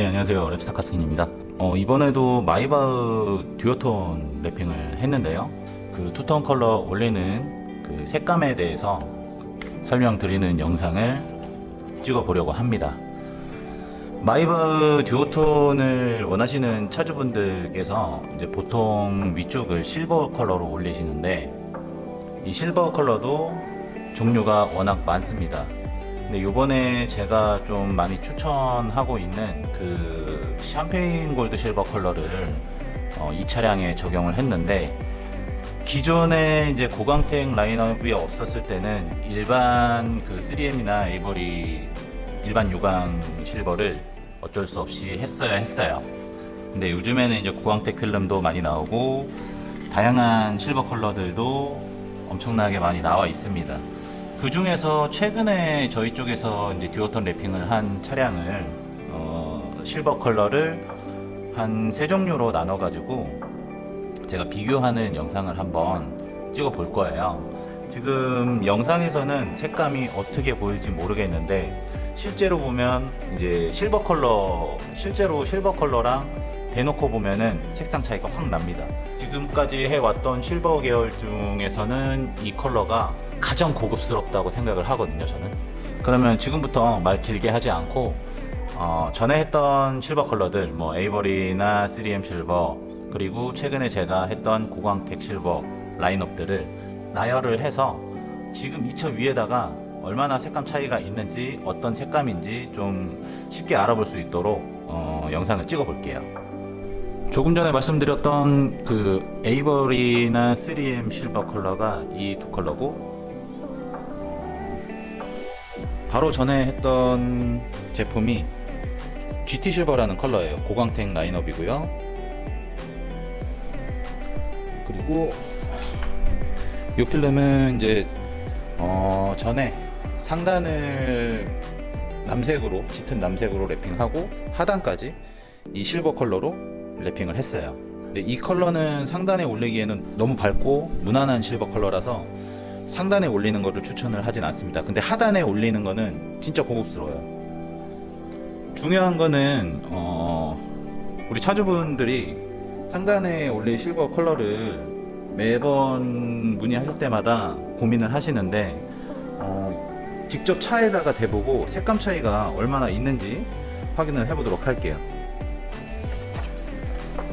네, 안녕하세요. 랩스타 카스킨입니다. 어, 이번에도 마이바흐 듀오톤 랩핑을 했는데요. 그 투톤 컬러 올리는 그 색감에 대해서 설명드리는 영상을 찍어 보려고 합니다. 마이바흐 듀오톤을 원하시는 차주분들께서 이제 보통 위쪽을 실버 컬러로 올리시는데 이 실버 컬러도 종류가 워낙 많습니다. 근데 요번에 제가 좀 많이 추천하고 있는 그 샴페인 골드 실버 컬러를 어, 이 차량에 적용을 했는데 기존에 이제 고광택 라인업이 없었을 때는 일반 그 3M이나 에이버리 일반 유광 실버를 어쩔 수 없이 했어야 했어요. 근데 요즘에는 이제 고광택 필름도 많이 나오고 다양한 실버 컬러들도 엄청나게 많이 나와 있습니다. 그 중에서 최근에 저희 쪽에서 이제 듀오톤 랩핑을 한 차량을 어, 실버 컬러를 한 세 종류로 나눠 가지고 제가 비교하는 영상을 한번 찍어 볼 거예요. 지금 영상에서는 색감이 어떻게 보일지 모르겠는데 실제로 보면 이제 실버 컬러 실제로 실버 컬러랑 대놓고 보면은 색상 차이가 확 납니다. 지금까지 해왔던 실버 계열 중에서는 이 컬러가 가장 고급스럽다고 생각을 하거든요, 저는. 그러면 지금부터 말 길게 하지 않고 어, 전에 했던 실버 컬러들, 뭐 에이버리나 3M 실버, 그리고 최근에 제가 했던 고광택 실버 라인업들을 나열을 해서 지금 이차 위에다가 얼마나 색감 차이가 있는지 어떤 색감인지 좀 쉽게 알아볼 수 있도록 어, 영상을 찍어 볼게요. 조금 전에 말씀드렸던 그 에이버리나 3M 실버 컬러가 이 두 컬러고 바로 전에 했던 제품이 GT 실버라는 컬러예요. 고광택 라인업이고요. 그리고 이 필름은 이제 어 전에 상단을 남색으로 짙은 남색으로 랩핑하고 하단까지 이 실버 컬러로 랩핑을 했어요. 근데 이 컬러는 상단에 올리기에는 너무 밝고 무난한 실버 컬러라서 상단에 올리는 거를 추천을 하진 않습니다. 근데 하단에 올리는 거는 진짜 고급스러워요. 중요한 거는 어, 우리 차주분들이 상단에 올릴 실버 컬러를 매번 문의하실 때마다 고민을 하시는데 어, 직접 차에다가 대보고 색감 차이가 얼마나 있는지 확인을 해보도록 할게요.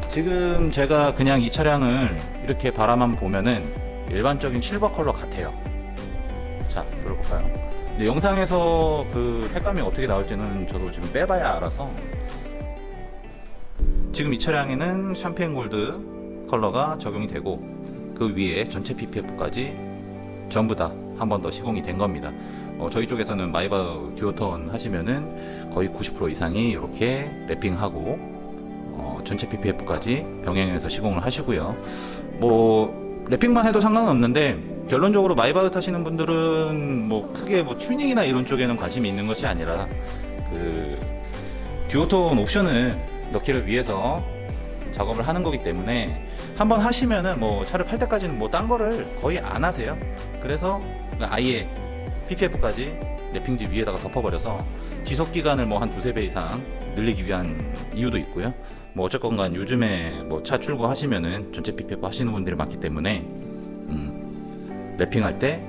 지금 제가 그냥 이 차량을 이렇게 바라만 보면은 일반적인 실버 컬러 같아요. 자, 들어볼까요? 근데 영상에서 그 색감이 어떻게 나올지는 저도 지금 빼봐야 알아서 지금 이 차량에는 샴페인 골드 컬러가 적용이 되고 그 위에 전체 PPF까지 전부 다 한 번 더 시공이 된 겁니다. 어, 저희 쪽에서는 마이바 듀오톤 하시면은 거의 90% 이상이 이렇게 랩핑하고 어, 전체 PPF까지 병행해서 시공을 하시고요. 뭐 랩핑만 해도 상관은 없는데 결론적으로 마이바흐 타시는 분들은 뭐 크게 뭐 튜닝이나 이런 쪽에는 관심이 있는 것이 아니라 그 듀오톤 옵션을 넣기를 위해서 작업을 하는 거기 때문에 한번 하시면은 뭐 차를 팔 때까지는 뭐 딴 거를 거의 안 하세요. 그래서 아예 PPF까지 랩핑지 위에다가 덮어버려서 지속 기간을 뭐 한 두세 배 이상 늘리기 위한 이유도 있고요. 뭐 어쨌건 간 요즘에 뭐 차 출고하시면은 전체 PPF 하시는 분들이 많기 때문에 음, 랩핑할 때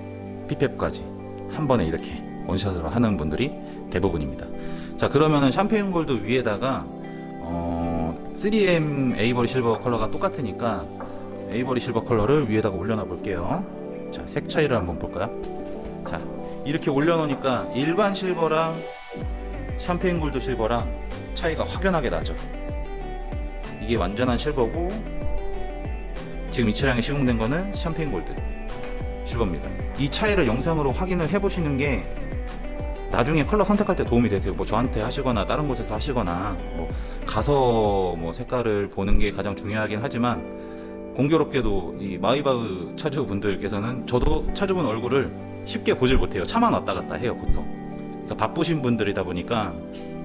PPF까지 한 번에 이렇게 원샷으로 하는 분들이 대부분입니다. 자 그러면은 샴페인 골드 위에다가 어, 3M 에이버리 실버 컬러가 똑같으니까 에이버리 실버 컬러를 위에다가 올려놔 볼게요. 자, 색 차이를 한번 볼까요? 자, 이렇게 올려놓으니까 일반 실버랑 샴페인 골드 실버랑 차이가 확연하게 나죠. 이게 완전한 실버고 지금 이 차량에 시공된 거는 샴페인 골드 실버입니다. 이 차이를 영상으로 확인을 해보시는 게 나중에 컬러 선택할 때 도움이 되세요. 뭐 저한테 하시거나 다른 곳에서 하시거나 뭐 가서 뭐 색깔을 보는 게 가장 중요하긴 하지만 공교롭게도 이 마이바흐 차주분들께서는 저도 차주분 얼굴을 쉽게 보질 못해요. 차만 왔다 갔다 해요, 보통. 그러니까 바쁘신 분들이다 보니까 어,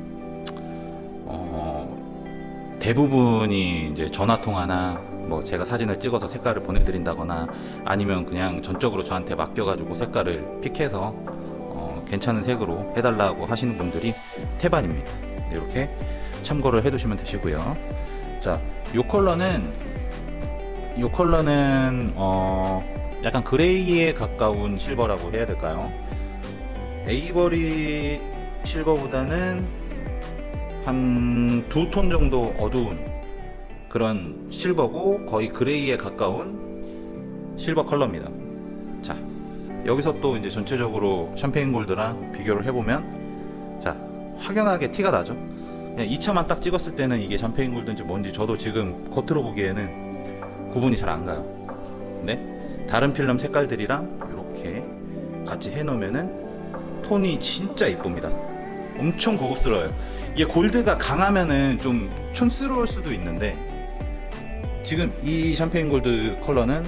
대부분이 이제 전화 통화나 뭐 제가 사진을 찍어서 색깔을 보내드린다거나 아니면 그냥 전적으로 저한테 맡겨가지고 색깔을 픽해서 어, 괜찮은 색으로 해달라고 하시는 분들이 태반입니다. 네, 이렇게 참고를 해두시면 되시고요. 자, 요 컬러는 요 컬러는 어 약간 그레이에 가까운 실버라고 해야 될까요? 에이버리 실버보다는 한 두 톤 정도 어두운 그런 실버고 거의 그레이에 가까운 실버 컬러입니다. 자, 여기서 또 이제 전체적으로 샴페인 골드랑 비교를 해보면 자, 확연하게 티가 나죠? 그냥 2차만 딱 찍었을 때는 이게 샴페인 골드인지 뭔지 저도 지금 겉으로 보기에는 구분이 잘 안 가요. 네? 다른 필름 색깔들이랑 이렇게 같이 해놓으면은 톤이 진짜 이쁩니다. 엄청 고급스러워요. 이게 골드가 강하면은 좀 촌스러울 수도 있는데 지금 이 샴페인 골드 컬러는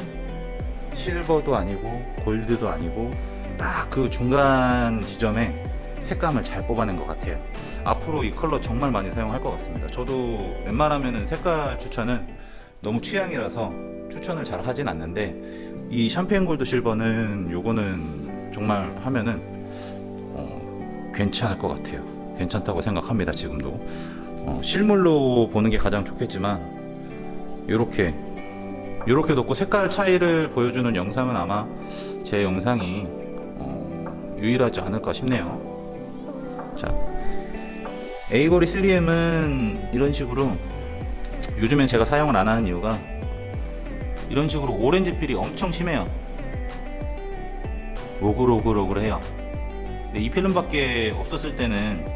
실버도 아니고 골드도 아니고 딱 그 중간 지점에 색감을 잘 뽑아낸 것 같아요. 앞으로 이 컬러 정말 많이 사용할 것 같습니다. 저도 웬만하면은 색깔 추천은 너무 취향이라서 추천을 잘 하진 않는데 이 샴페인 골드 실버는 요거는 정말 하면은 어, 괜찮을 것 같아요. 괜찮다고 생각합니다. 지금도 어, 실물로 보는 게 가장 좋겠지만 요렇게 요렇게 놓고 색깔 차이를 보여주는 영상은 아마 제 영상이 어, 유일하지 않을까 싶네요. 자, 에이거리 3M은 이런 식으로 요즘엔 제가 사용을 안 하는 이유가 이런 식으로 오렌지 필이 엄청 심해요. 오글오글오글해요. 이 필름밖에 없었을 때는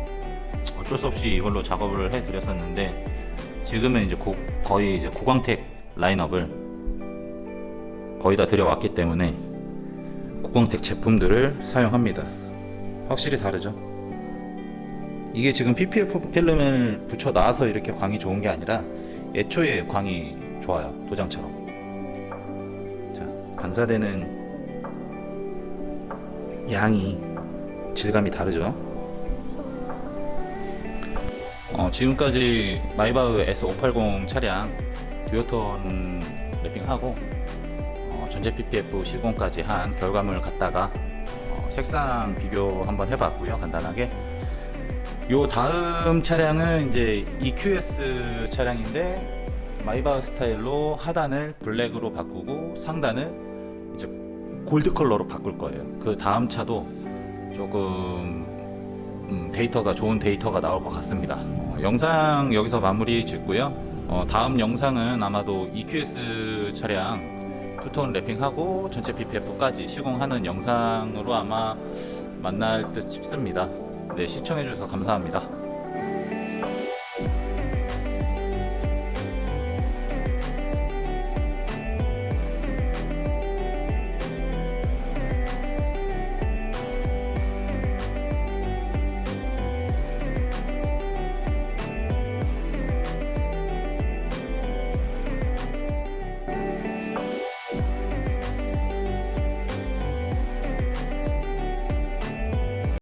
어쩔 수 없이 이걸로 작업을 해드렸었는데 지금은 이제 고- 거의 이제 고광택 라인업을 거의 다 들여왔기 때문에 고광택 제품들을 사용합니다. 확실히 다르죠? 이게 지금 PPF 필름을 붙여 놔서 이렇게 광이 좋은 게 아니라 애초에 광이 좋아요. 도장처럼. 자, 반사되는 양이 질감이 다르죠. 어, 지금까지 마이바흐 S580 차량 듀오톤 랩핑하고 어, 전체 PPF 시공까지 한 결과물을 갖다가 어, 색상 비교 한번 해봤고요. 간단하게. 요 다음 차량은 이제 EQS 차량인데 마이바흐 스타일로 하단을 블랙으로 바꾸고 상단을 이제 골드 컬러로 바꿀 거예요. 그 다음 차도 조금 음, 데이터가 좋은 데이터가 나올 것 같습니다. 어, 영상 여기서 마무리 짓고요. 어, 다음 영상은 아마도 EQS 차량 투톤 랩핑하고 전체 PPF까지 시공하는 영상으로 아마 만날 듯 싶습니다. 네, 시청해주셔서 감사합니다.